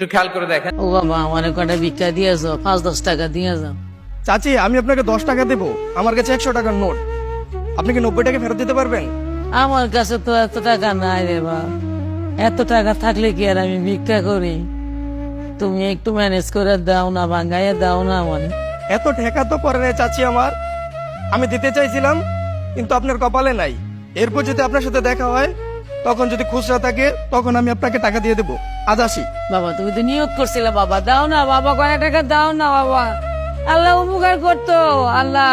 একটু খেয়াল করে দেখেন। ও বাবা আমার কটা ভিক্ষা দিয়ে যাও পাঁচ দশ টাকা দিয়ে যাও। চাচি আমি আপনাকে দশ টাকা দেবো। আমার কাছে একশো টাকার নোট। আপনি কি নব্বই টাকা ফেরত দিতে পারবেন? আমার কাছে তো এত টাকা নাই রে এত টাকা থাকলে কি আর আমি ভিক্ষা করি? তুমি একটু ম্যানেজ করে দাও না ভাঙ্গাইয়া দাও না আমার। এত ঠেকা তো পরে নাই চাচি আমার। আমি দিতে চাইছিলাম কিন্তু আপনার কপালে নাই। এরপর যদি আপনার সাথে দেখা হয় তখন যদি খুচরা থাকে তখন আমি আপনাকে টাকা দিয়ে দেবো। আজ আসি। বাবা তুমি তো নিয়োগ করছিলে বাবা। দাও না বাবা কয়েক টাকা দাও না বাবা। আল্লাহ উপকার করতো আল্লাহ।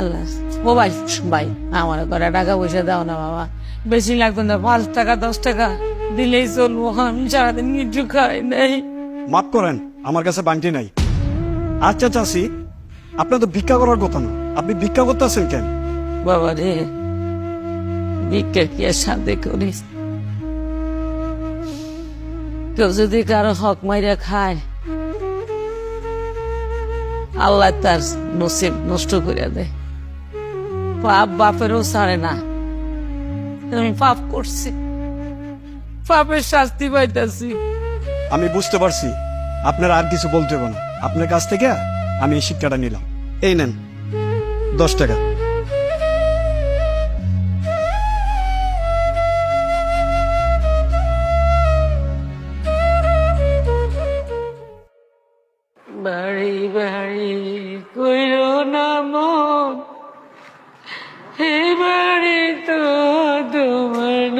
আল্লাহ। ও ভাই ভাই আমার কটা টাকা পয়সা দাও না বাবা। বেশি লাগতো না পাঁচ টাকা দশ টাকা দিলেই চলবো। আমি সারাদিন কিছু খাই নাই। মাফ করেন আমার কাছে বাংটি নাই। আচ্ছা চাষি আপনার তো ভিক্ষা করার কথা না। আপনি ভিক্ষা করতেছেন কেন? বাবা রে ভিক্ষা কি সাথে করিস কেউ যদি কারও হক মাইরা খায়, আল্লাহ তার নসিব নষ্ট করে দেয়। পাপ বাপেরও ছাড়ে না। আমি পাপ করছি। পাপের শাস্তি পাইতাছি। আমি বুঝতে পারছি। আপনার আর কিছু বলতে হবে না। আপনার কাছ থেকে আমি এই শিক্ষাটা নিলাম। এই নেন, দশ টাকা। না মন। বাড়ি তো তোমার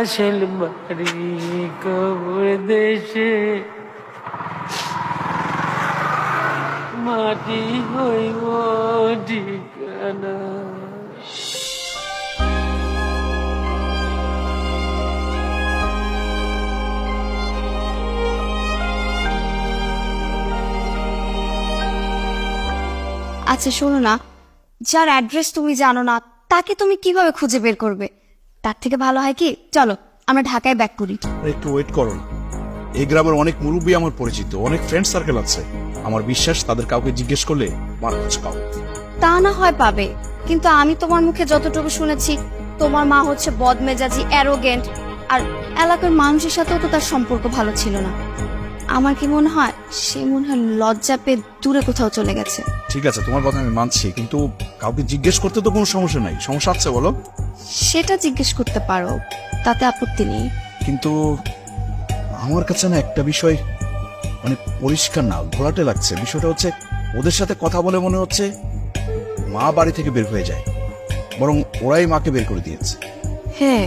আসল বাড়ি কবর দেশে। মাটি হইব ঠিকানা। আচ্ছা শোনো না। যার অ্যাড্রেস তুমি জানো না তাকে তুমি কীভাবে খুঁজে বের করবে? তার থেকে ভালো হয় কি? চলো আমরা ঢাকায় ব্যাক করি। একটু ওয়েট করো না। এই গ্রামের অনেক মুরব্বী আমার পরিচিত অনেক ফ্রেন্ড সার্কেল আছে। আমার বিশ্বাস তাদের কাউকে জিজ্ঞেস করলে মার খোঁজ পাবো। তা না হয় পাবে কিন্তু আমি তোমার মুখে যতটুকু শুনেছি তোমার মা হচ্ছে বদমেজাজি অ্যারোগেন্ট আর এলাকার মানুষের সাথেও তো তার সম্পর্ক ভালো ছিল না। আমার কি মনে হয়? সে মনে হয় লজ্জা পেয়ে দূরে কোথাও চলে গেছে। ঠিক আছে তোমার কথা আমি মানছি কিন্তু কাউকে জিজ্ঞেস করতে তো কোনো সমস্যা নাই। সমস্যা আছে বলো। সেটা জিজ্ঞেস করতে পারো তাতে আপত্তি নেই। কিন্তু আমার কাছে না একটা বিষয় মানে পরিষ্কার না ঘোলাটে লাগছে। বিষয়টা হচ্ছে ওদের সাথে কথা বলে মনে হচ্ছে মা বাড়ি থেকে বের হয়ে যায়। বরং ওরাই মাকে বের করে দিয়েছে। হ্যাঁ